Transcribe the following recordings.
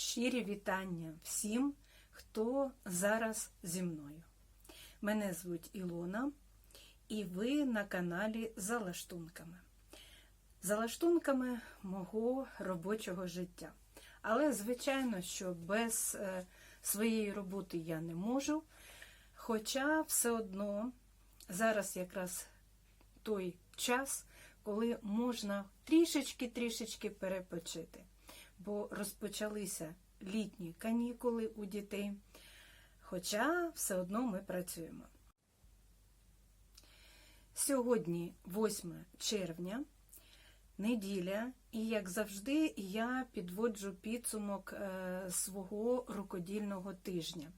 Щирі вітання всім, хто зараз зі мною. Мене звуть Ілона, і ви на каналі За лаштунками. Мого робочого життя. Але, звичайно, що без е, своєї роботи я не можу. Хоча все одно зараз якраз той час, коли можна трішечки-трішечки перепочити. Бо розпочалися літні канікули у дітей. Хоча все одно ми працюємо. Сьогодні 8 червня, неділя, і, як завжди, я підводжу підсумок е, свого рукодільного тижня.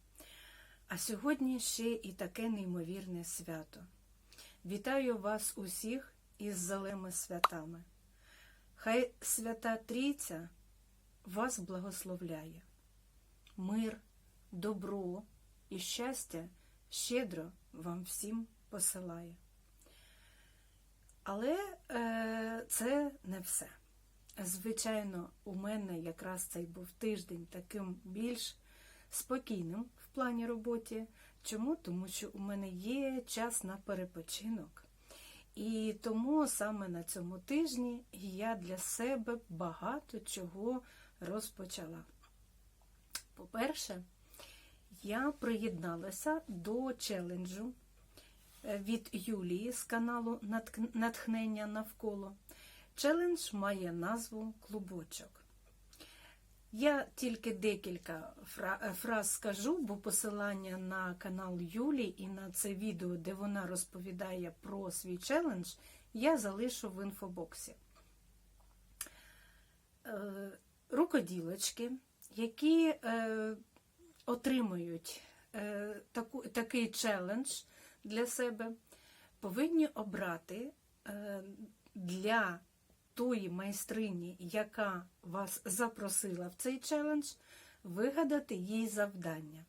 А сьогодні ще і таке неймовірне свято. Вітаю вас усіх із зелеми святами. Хай свята Трійця вас благословляє. Мир, добро і щастя щедро вам всім посилає. Але е, це не все. Звичайно, у мене якраз цей був тиждень таким більш спокійним в плані роботи. Чому? Тому що у мене є час на перепочинок. І тому саме на цьому тижні я для себе багато чого розпочала. По-перше, я приєдналася до челенджу від Юлії з каналу Натхнення навколо. Челендж має назву Клубочок. Я тільки декілька фраз скажу, бо посилання на канал Юлі і на це відео, де вона розповідає про свій челендж, я залишу в інфобоксі. Рукоділочки, які е, отримують е, таку, такий челендж для себе, повинні обрати е, для тої майстрині, яка вас запросила в цей челендж, вигадати їй завдання.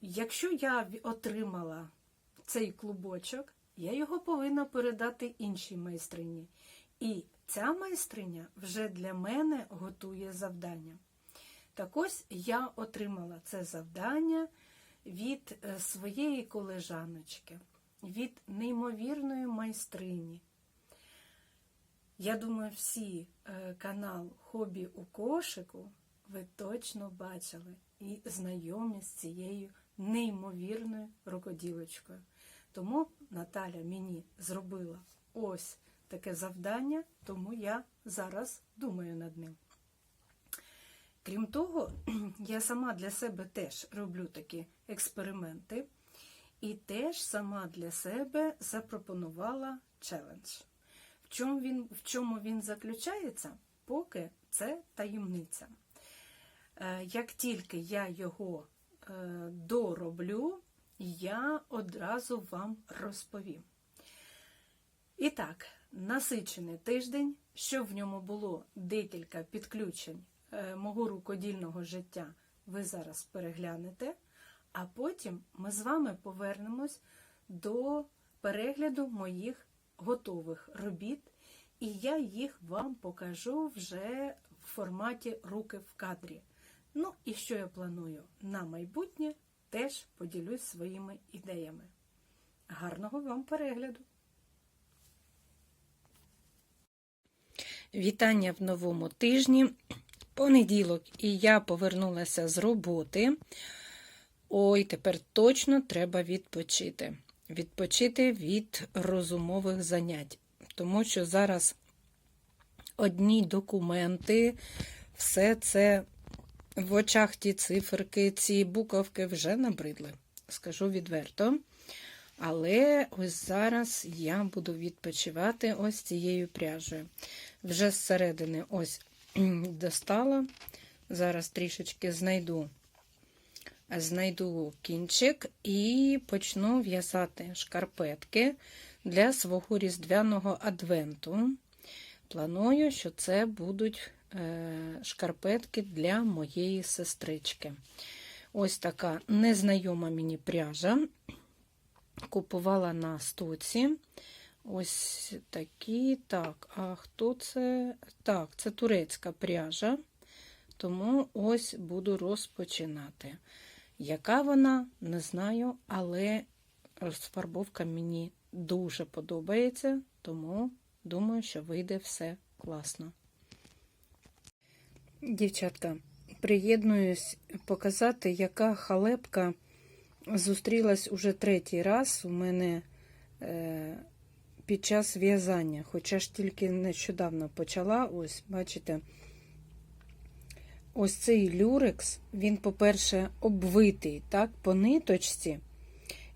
Якщо я отримала цей клубочок, я його повинна передати іншій майстрині. І ця майстриня вже для мене готує завдання. Так ось я отримала це завдання від своєї колежаночки, від неймовірної майстрині. Я думаю, всі канал Хобі у кошику ви точно бачили і знайомі з цією неймовірною рукоділочкою. Тому Наталя мені зробила ось таке завдання, тому я зараз думаю над ним. Крім того, я сама для себе теж роблю такі експерименти, і теж сама для себе запропонувала челендж. В чому він, в чому він заключається, поки це таємниця. Як тільки я його дороблю, я одразу вам розповім. І так, насичений тиждень, що в ньому було декілька підключень мого рукодільного життя, ви зараз переглянете, а потім ми з вами повернемось до перегляду моїх готових робіт, і я їх вам покажу вже в форматі руки в кадрі. Ну, і що я планую на майбутнє, теж поділюсь своїми ідеями. Гарного вам перегляду! Вітання в новому тижні. Понеділок, і я повернулася з роботи. Ой, тепер точно треба відпочити. Відпочити від розумових занять. Тому що зараз одні документи, все це в очах ті циферки, ці буковки вже набридли, скажу відверто. Але ось зараз я буду відпочивати ось цією пряжею. Вже зсередини ось достала. Зараз трішечки знайду знайду кінчик і почну в'язати шкарпетки для свого різдвяного адвенту. Планую, що це будуть шкарпетки для моєї сестрички. Ось така незнайома мені пряжа. Купувала на стоці. Ось такі. Так, а хто це? Так, це турецька пряжа. тому ось буду розпочинати. Яка вона, не знаю, але розфарбовка мені дуже подобається, тому думаю, що вийде все класно. Дівчатка, приєднуюсь показати, яка халепка зустрілась уже третій раз у мене е, під час в'язання. Хоча ж тільки нещодавно почала, ось, бачите, ось цей люрекс, він, по-перше, обвитий, так, по ниточці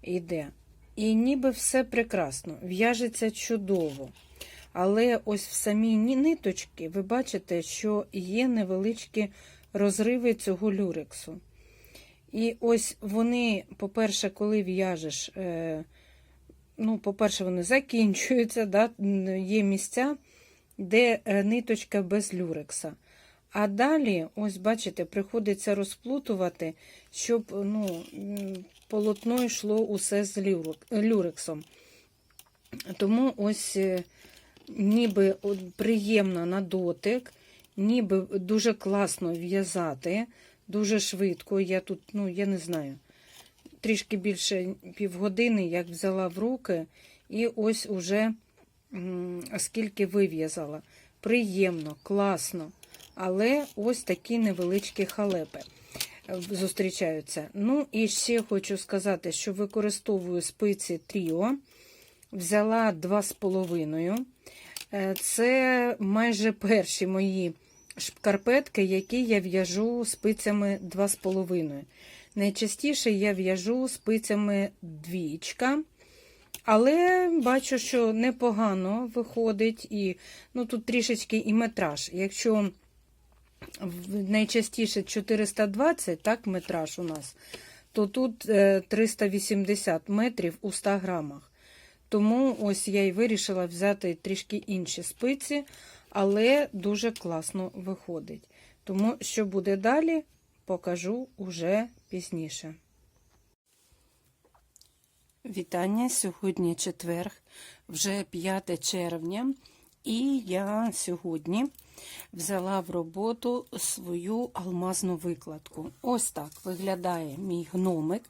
йде. І ніби все прекрасно, в'яжеться чудово. Але ось в самій ниточці ви бачите, що є невеличкі розриви цього люрексу. І ось вони, по-перше, коли в'яжеш, е, ну, по-перше, вони закінчуються, да, є місця, де е, ниточка без люрекса. А далі, ось бачите, приходиться розплутувати, щоб ну, полотно йшло усе з люрексом. Тому ось е, ніби приємно на дотик, ніби дуже класно в'язати, дуже швидко. Я тут, ну, я не знаю, трішки більше півгодини, як взяла в руки, і ось уже скільки вив'язала. Приємно, класно. Але ось такі невеличкі халепи е, зустрічаються. Ну, і ще хочу сказати, що використовую спиці Тріо. Взяла 2,5. Е, Це майже перші мої шкарпетки, які я в'яжу спицями 2,5. Найчастіше я в'яжу спицями двічка. Але бачу, що непогано виходить, і ну, тут трішечки і метраж. Якщо найчастіше 420 так, метраж у нас, то тут е, 380 метрів у 100 грамах. Тому ось я і вирішила взяти трішки інші спиці, але дуже класно виходить. Тому що буде далі, покажу уже пізніше. Вітання! Сьогодні четверг, вже 5 червня, і я сьогодні взяла в роботу свою алмазну викладку. Ось так виглядає мій гномик.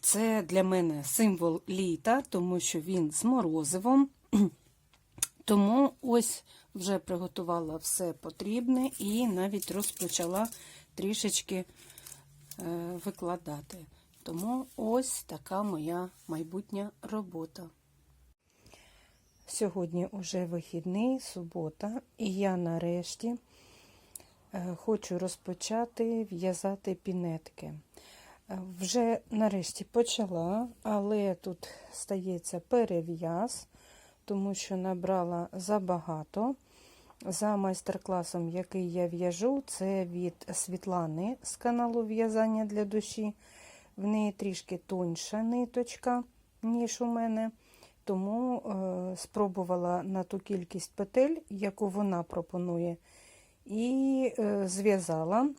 Це для мене символ літа, тому що він з морозивом. Тому ось вже приготувала все потрібне і навіть розпочала трішечки е, викладати. Тому ось така моя майбутня робота. Сьогодні уже вихідний, субота, і я нарешті е, хочу розпочати в'язати пінетки. Е, Вже нарешті почала, але тут стається перев'яз, тому що набрала забагато. За майстер-класом, який я в'яжу, це від Світлани з каналу В'язання для душі. В неї трішки тоньша ниточка, ніж у мене. Тому е, спробувала на ту кількість петель, яку вона пропонує, і е, зв'язала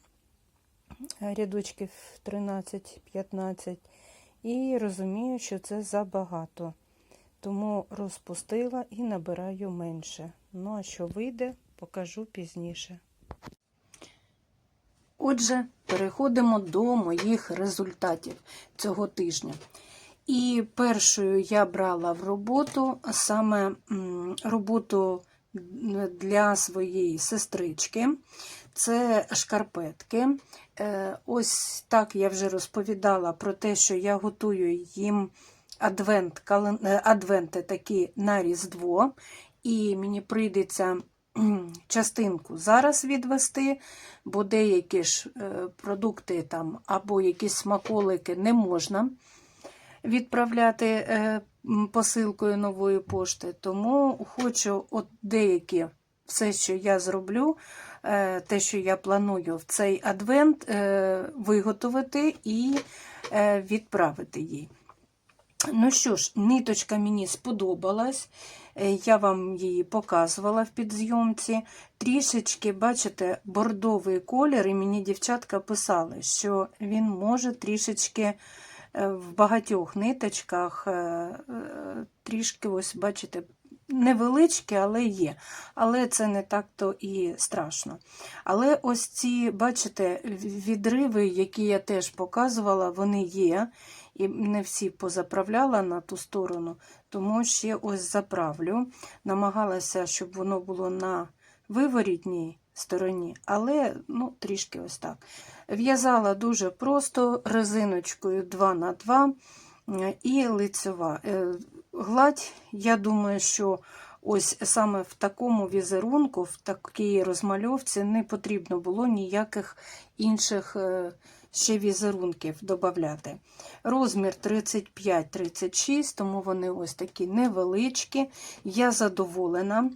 рядочків 13-15, і розумію, що це забагато. Тому розпустила і набираю менше. Ну, а що вийде, покажу пізніше. Отже, переходимо до моїх результатів цього тижня. І першою я брала в роботу саме роботу для своєї сестрички. Це шкарпетки. Е, Ось так я вже розповідала про те, що я готую їм адвент, е, адвенти такі на Різдво, і мені прийдеться частинку зараз відвести, бо деякі ж е, продукти там або якісь смаколики не можна відправляти е, посилкою нової пошти. Тому хочу от деякі все, що я зроблю, е, те, що я планую в цей адвент, виготовити і відправити їй. Ну що ж, ниточка мені сподобалась. Е, Я вам її показувала в підзйомці. Трішечки, бачите, бордовий колір, і мені дівчатка писали, що він може трішечки е, в багатьох ниточках е, трішки, ось, бачите, невеличкі, але є. Але це не так то і страшно. Але ось ці, бачите, відриви, які я теж показувала, вони є. І не всі позаправляла на ту сторону, тому ще ось заправлю. Намагалася, щоб воно було на виворітній стороні, але ну, трішки ось так. В'язала дуже просто резиночкою 2 на 2 і лицьова. Е, Гладь, я думаю, що ось саме в такому візерунку, в такій розмальовці не потрібно було ніяких інших е, ще візерунків додати. Розмір 35-36, тому вони ось такі невеличкі. Я задоволена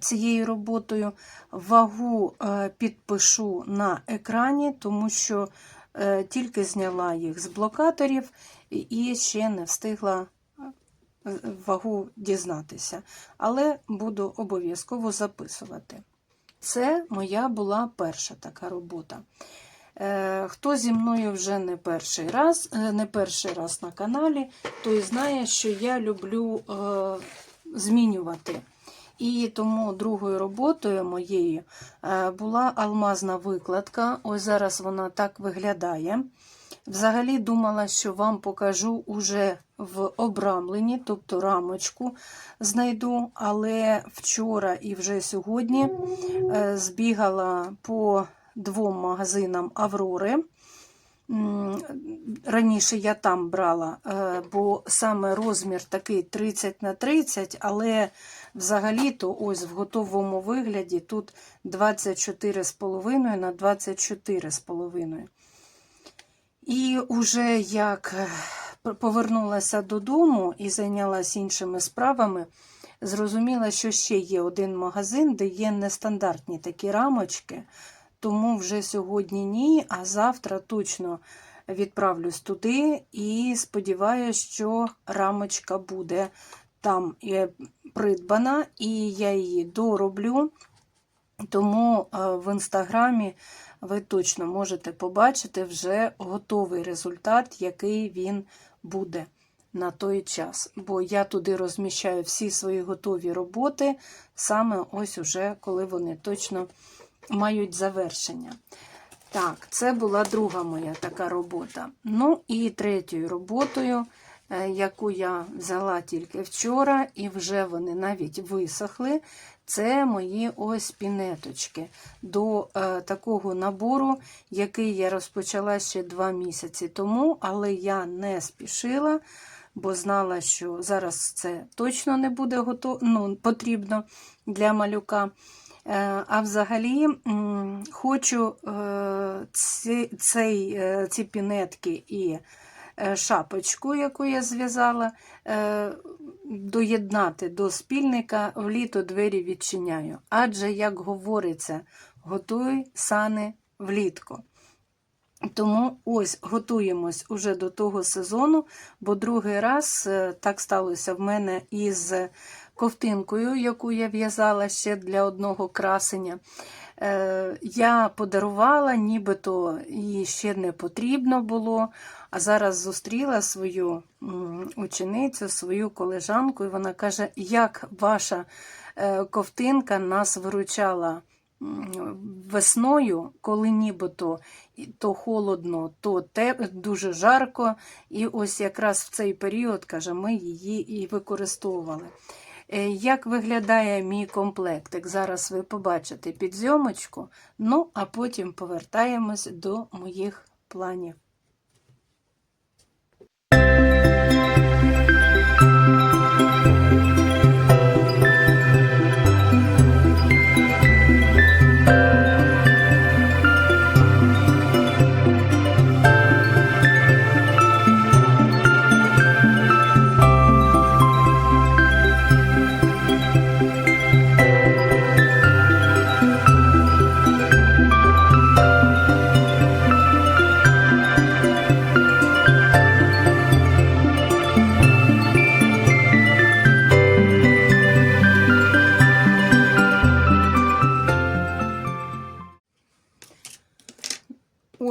цією роботою. Вагу е, підпишу на екрані, тому що е, тільки зняла їх з блокаторів і ще не встигла е, вагу дізнатися. Але буду обов'язково записувати. Це моя була перша така робота. Хто зі мною вже не перший раз, не перший раз на каналі, той знає, що я люблю змінювати. І тому другою роботою моєю була алмазна викладка. Ось зараз вона так виглядає. Взагалі думала, що вам покажу уже в обрамленні, тобто рамочку знайду, але вчора і вже сьогодні е, збігала по двом магазинам Аврори. Раніше я там брала, е, бо саме розмір такий 30 на 30, але взагалі-то ось в готовому вигляді тут 24,5 на 24,5. І вже як е, повернулася додому і зайнялася іншими справами, зрозуміла, що ще є один магазин, де є нестандартні такі рамочки. Тому вже сьогодні ні, а завтра точно відправлюсь туди і сподіваюся, що рамочка буде там придбана, і я її дороблю. Тому е, в інстаграмі ви точно можете побачити вже готовий результат, який він буде на той час. Бо я туди розміщаю всі свої готові роботи, саме ось уже коли вони точно мають завершення. Так, це була друга моя така робота. Ну і третьою роботою, е, яку я взяла тільки вчора, і вже вони навіть висохли, це мої ось пінеточки до е, такого набору, який я розпочала ще два місяці тому, але я не спішила, бо знала, що зараз це точно не буде готово, ну, потрібно для малюка. Е, а взагалі хочу е, ці, цей, е, ці пінетки і шапочку, яку я зв'язала, доєднати до спільника, в літо двері відчиняю. Адже, як говориться, готуй сани влітку. Тому ось готуємось уже до того сезону, бо другий раз так сталося в мене із ковтинкою, яку я в'язала ще для одного красення. Е, я подарувала, нібито їй ще не потрібно було. А зараз зустріла свою ученицю, свою колежанку, і вона каже, як ваша е, ковтинка нас виручала весною, коли нібито то холодно, то те, дуже жарко. І ось якраз в цей період, каже, ми її і використовували. Е, як виглядає мій комплектик? Зараз ви побачите підзйомочку, ну а потім повертаємось до моїх планів.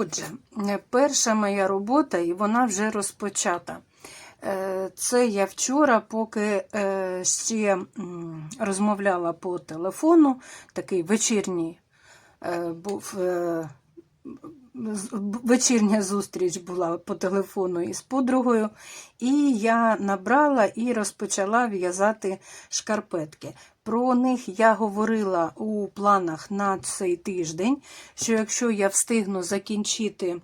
Отже, перша моя робота, і вона вже розпочата. Е, Це я вчора, поки е, ще розмовляла по телефону, такий вечірній е, був. Вечірня зустріч була по телефону із подругою, і я набрала і розпочала в'язати шкарпетки. Про них я говорила у планах на цей тиждень, що якщо я встигну закінчити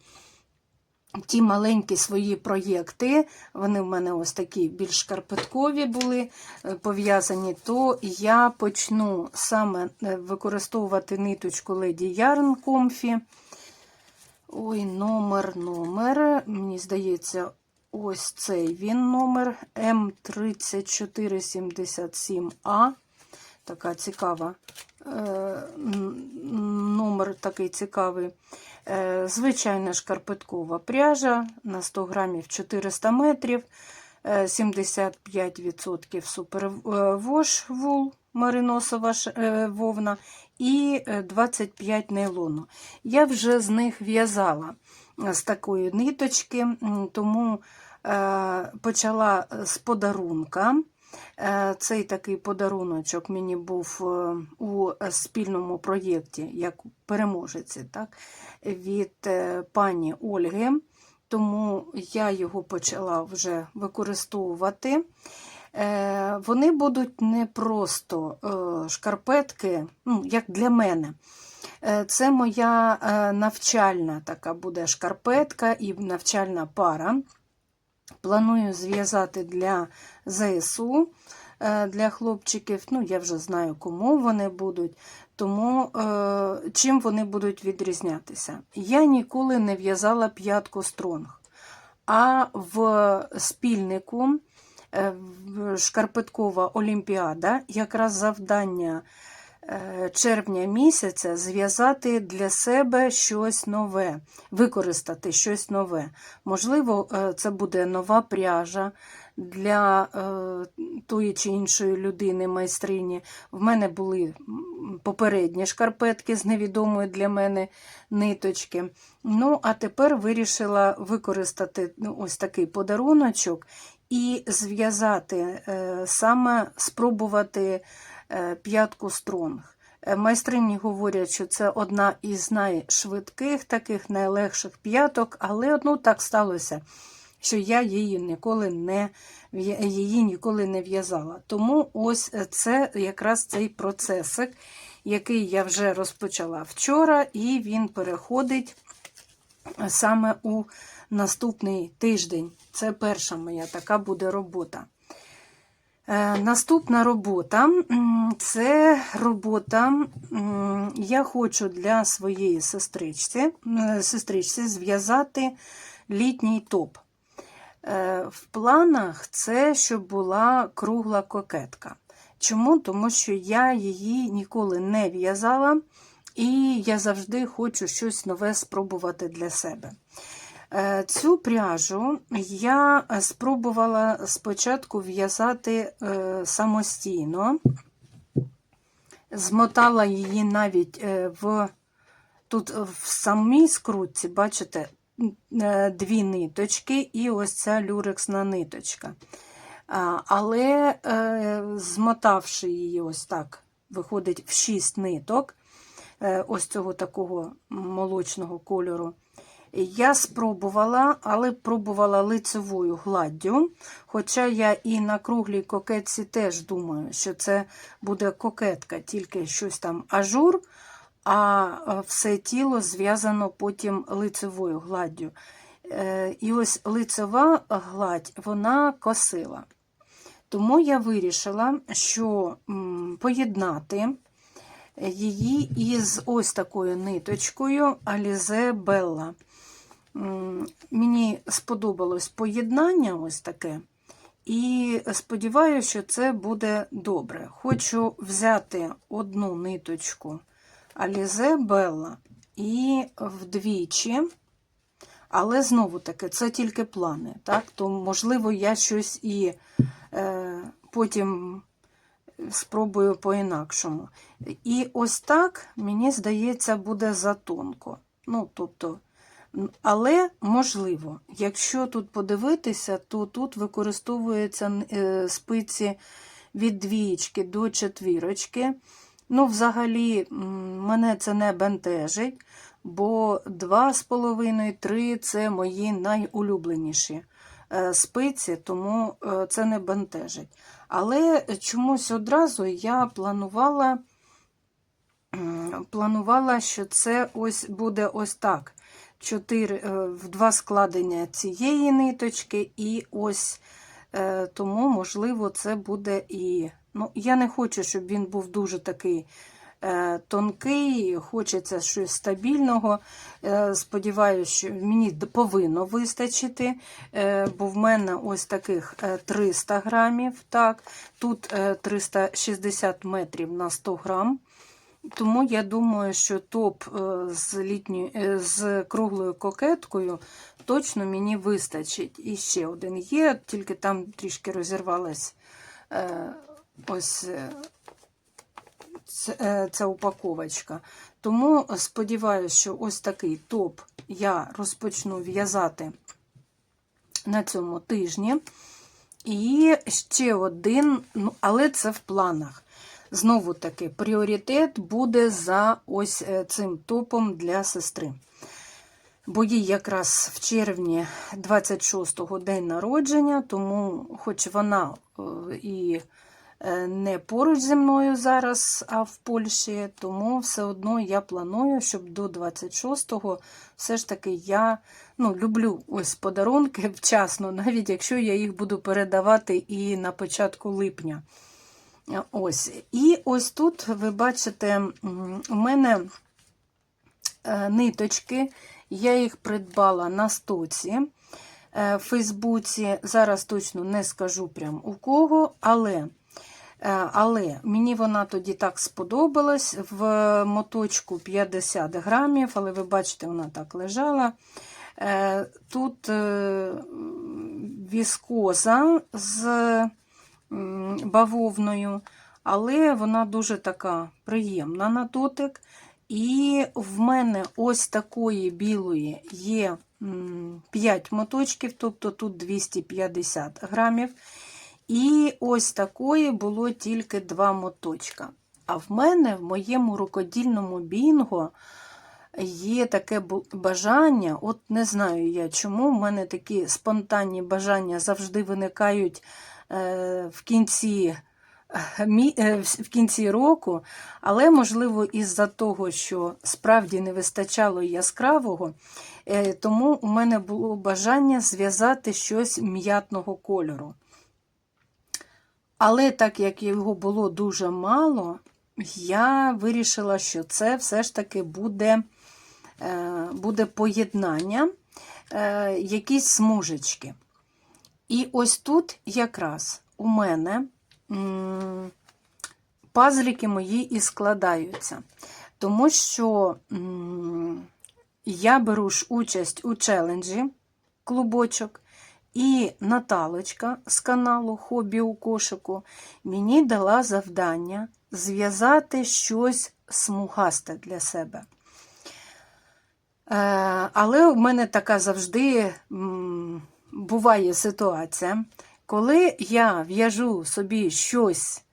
ті маленькі свої проєкти, вони в мене ось такі більш шкарпеткові були е, пов'язані, то я почну саме е, використовувати ниточку Lady Yarn Comfy. Ой, номер, номер. Мені здається, ось цей він номер М3477А. Така цікава. е, Номер такий цікавий. Е, Звичайна шкарпеткова пряжа на 100 грамів 400 метрів, 75% супервош вул мариносова е, вовна і е, 25 нейлону. Я вже з них в'язала е, з такої ниточки, тому е, почала з подарунка. Е, Цей такий подаруночок мені був е, у спільному проєкті, як переможеці, від е, пані Ольги, тому я його почала вже використовувати. Е, Вони будуть не просто е, шкарпетки, ну, як для мене. Е, Це моя навчальна така буде шкарпетка і навчальна пара. Планую зв'язати для ЗСУ, для хлопчиків. Ну, я вже знаю, кому вони будуть. Тому е, чим вони будуть відрізнятися? Я ніколи не в'язала п'ятку стронг, а в спільнику е, Шкарпеткова Олімпіада якраз завдання е, червня місяця зв'язати для себе щось нове, використати щось нове. Можливо, е, це буде нова пряжа для е, тої чи іншої людини, майстрині. В мене були попередні шкарпетки з невідомої для мене ниточки. Ну, а тепер вирішила використати ну, ось такий подаруночок і зв'язати е, саме спробувати е, п'ятку стронг. Майстрині говорять, що це одна із найшвидких, таких найлегших п'яток, але ну, так сталося, що я її ніколи не, її ніколи не в'язала. Тому ось це якраз цей процесик, який я вже розпочала вчора, і він переходить саме у наступний тиждень. Це перша моя така буде робота. Е, Наступна робота це робота. Я хочу для своєї сестричці, м, сестричці зв'язати літній топ. Е, В планах це щоб була кругла кокетка. Чому? Тому що я її ніколи не в'язала, і я завжди хочу щось нове спробувати для себе. Е, Цю пряжу я спробувала спочатку в'язати е, самостійно, змотала її навіть в тут в самій скрутці, бачите, дві ниточки і ось ця люрексна ниточка. Але е, змотавши її ось так, виходить в 6 ниток, е, ось цього такого молочного кольору. Я спробувала, але пробувала лицевою гладдю. Хоча я і на круглій кокетці теж думаю, що це буде кокетка, тільки щось там ажур, а е, все тіло зв'язано потім лицевою гладдю. Е, І ось лицева гладь вона косила. Тому я вирішила, що поєднати її із ось такою ниточкою Alize Bella. Мені сподобалось поєднання ось таке. І сподіваюся, що це буде добре. Хочу взяти одну ниточку Alize Bella і вдвічі, але знову таки, це тільки плани. Так? То, можливо, я щось і е, потім спробую по-інакшому. І ось так, мені здається, буде затонко. Ну, тобто, Але можливо, якщо тут подивитися, то тут використовуються е, спиці від двієчки до четвірочки. Ну, взагалі, мене це не бентежить, бо 2,5-3 це мої найулюбленіші е, спиці, тому е, це не бентежить. Але чомусь одразу я планувала, планувала, що це ось буде ось так. Чотири, е, в два складення цієї ниточки, і ось тому, можливо, це буде і. Ну, я не хочу, щоб він був дуже такий е, тонкий, хочеться щось стабільного. Е, Сподіваюся, що мені повинно вистачити, е, бо в мене ось таких е, 300 грамів. Так, тут е, 360 метрів на 100 грам. Тому я думаю, що топ е, з, літньою, е, з круглою кокеткою точно мені вистачить. І ще один є, тільки там трішки розірвалась е, ось е, е, ця упаковочка. Тому сподіваюся, що ось такий топ я розпочну в'язати на цьому тижні. І ще один, ну, але це в планах. Знову таки, пріоритет буде за ось е, цим топом для сестри. Бо їй якраз в червні 26-го день народження, тому, хоч вона і не поруч зі мною зараз, а в Польщі, тому все одно я планую, щоб до 26-го все ж таки я ну, люблю ось подарунки вчасно, навіть якщо я їх буду передавати і на початку липня. Ось. І ось тут ви бачите, у мене е, ниточки, я їх придбала на стоці. Е, В Фейсбуці зараз точно не скажу прям у кого, але, е, але мені вона тоді так сподобалась в моточку 50 грамів, але ви бачите, вона так лежала. Е, Тут е, віскоза з бавовною, але вона дуже така приємна на дотик. І в мене ось такої білої є 5 моточків, тобто тут 250 грамів. І ось такої було тільки 2 моточка. А в мене в моєму рукодільному бінго є таке бажання, от не знаю я чому, в мене такі спонтанні бажання завжди виникають е, в кінці. е, е, в кінці року, але, можливо, із-за того, що справді не вистачало яскравого, тому у мене було бажання зв'язати щось м'ятного кольору. Але так як його було дуже мало, я вирішила, що це все ж таки буде, е, буде поєднання, е, якісь смужечки. І ось тут якраз у мене м, пазлики мої і складаються. Тому що я беру ж участь у челенджі клубочок, і Наталочка з каналу Хобі у кошику мені дала завдання зв'язати щось смугасте для себе. Е, Але в мене така завжди буває ситуація, коли я в'яжу собі щось,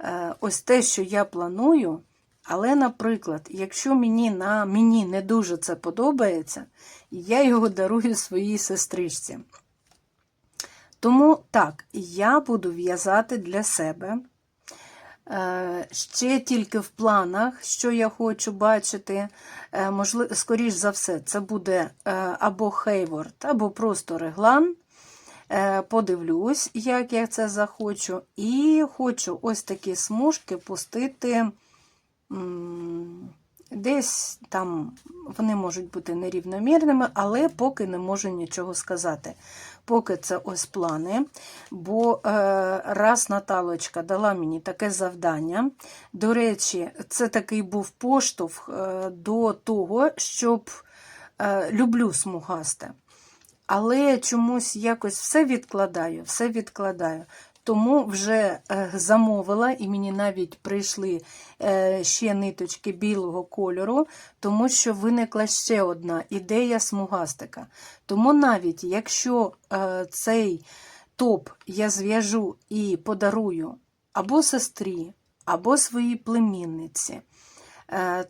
е, ось те, що я планую. Але, наприклад, якщо мені на мені не дуже це подобається, я його дарую своїй сестричці. Тому так, я буду в'язати для себе. Е, Ще тільки в планах, що я хочу бачити, Е, можливо, скоріш за все, це буде е, або Хейворд, або просто реглан. Подивлюсь, як я це захочу. І хочу ось такі смужки пустити. Десь там вони можуть бути нерівномірними, але поки не можу нічого сказати. Поки це ось плани. Бо е, раз Наталочка дала мені таке завдання. До речі, це такий був поштовх е, до того, щоб е, люблю смугасте. Але чомусь якось все відкладаю, все відкладаю. Тому вже е, замовила, і мені навіть прийшли е, ще ниточки білого кольору, тому що виникла ще одна ідея смугастика. Тому навіть якщо е, цей топ я зв'яжу і подарую або сестрі, або своїй племінниці,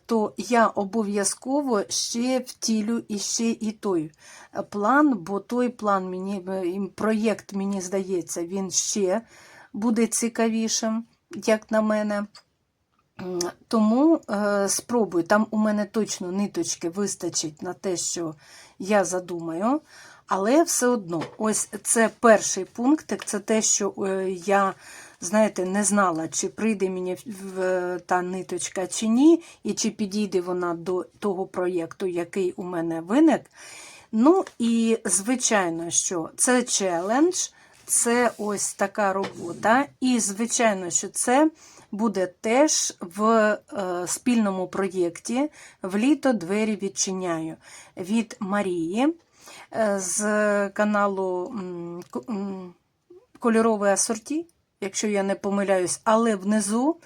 то я обов'язково ще втілю і ще і той е, план, бо той план мені е, проєкт, мені здається, він ще буде цікавішим, як на мене. Тому е, спробую. Там у мене точно ниточки вистачить на те, що я задумаю. Але все одно, ось це перший пунктик, це те, що е, я, знаєте, не знала, чи прийде мені в- та ниточка чи ні, і чи підійде вона до того проєкту, який у мене виник. Ну і звичайно, що це челендж, це ось така робота. І, звичайно, що це буде теж в е, спільному проєкті в літо двері відчиняю від Марії е, з каналу Кольорове асорті, якщо я не помиляюсь, але внизу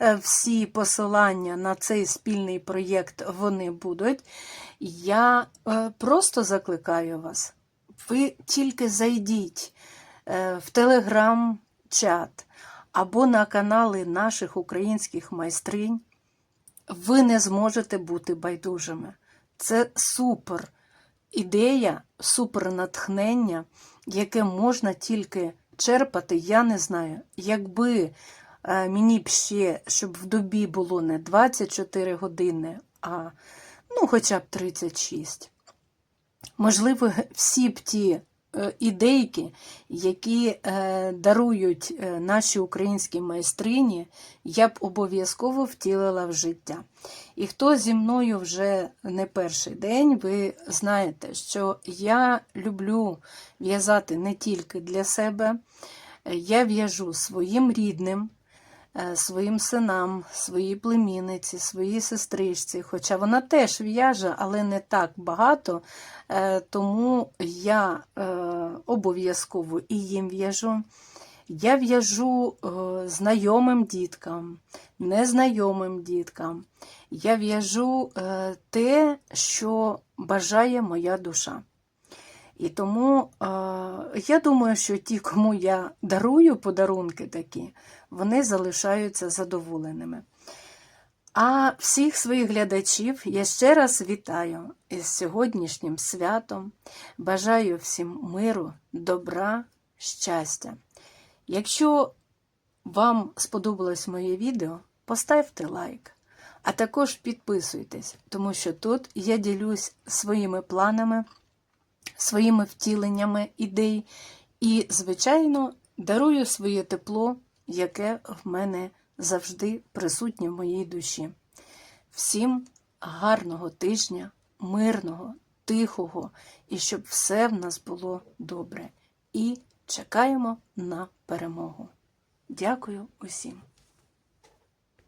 е, всі посилання на цей спільний проєкт вони будуть. Я е, просто закликаю вас. Ви тільки зайдіть е, в телеграм-чат або на канали наших українських майстринь. Ви не зможете бути байдужими. Це супер ідея, супер натхнення, яке можна тільки черпати, я не знаю. Якби е, мені б ще, щоб в добі було не 24 години, а ну, хоча б 36. Можливо, всі б ті ідейки, які е, дарують е, наші українські майстрині, я б обов'язково втілила в життя. І хто зі мною вже не перший день, ви знаєте, що я люблю в'язати не тільки для себе, Е, я в'яжу своїм рідним, е, своїм синам, своїй племінниці, своїй сестричці. Хоча вона теж в'яже, але не так багато, е, тому я е, обов'язково і їм в'яжу. Я в'яжу е, знайомим діткам, незнайомим діткам. Я в'яжу е, те, що бажає моя душа. І тому е, я думаю, що ті, кому я дарую подарунки такі, вони залишаються задоволеними. А всіх своїх глядачів я ще раз вітаю із сьогоднішнім святом. Бажаю всім миру, добра, щастя. Якщо вам сподобалось моє відео, поставте лайк, а також підписуйтесь, тому що тут я ділюсь своїми планами, своїми втіленнями ідей і, звичайно, дарую своє тепло, яке в мене завжди присутнє в моїй душі. Всім гарного тижня, мирного, тихого, і щоб все в нас було добре. І чекаємо на перемогу. Дякую усім.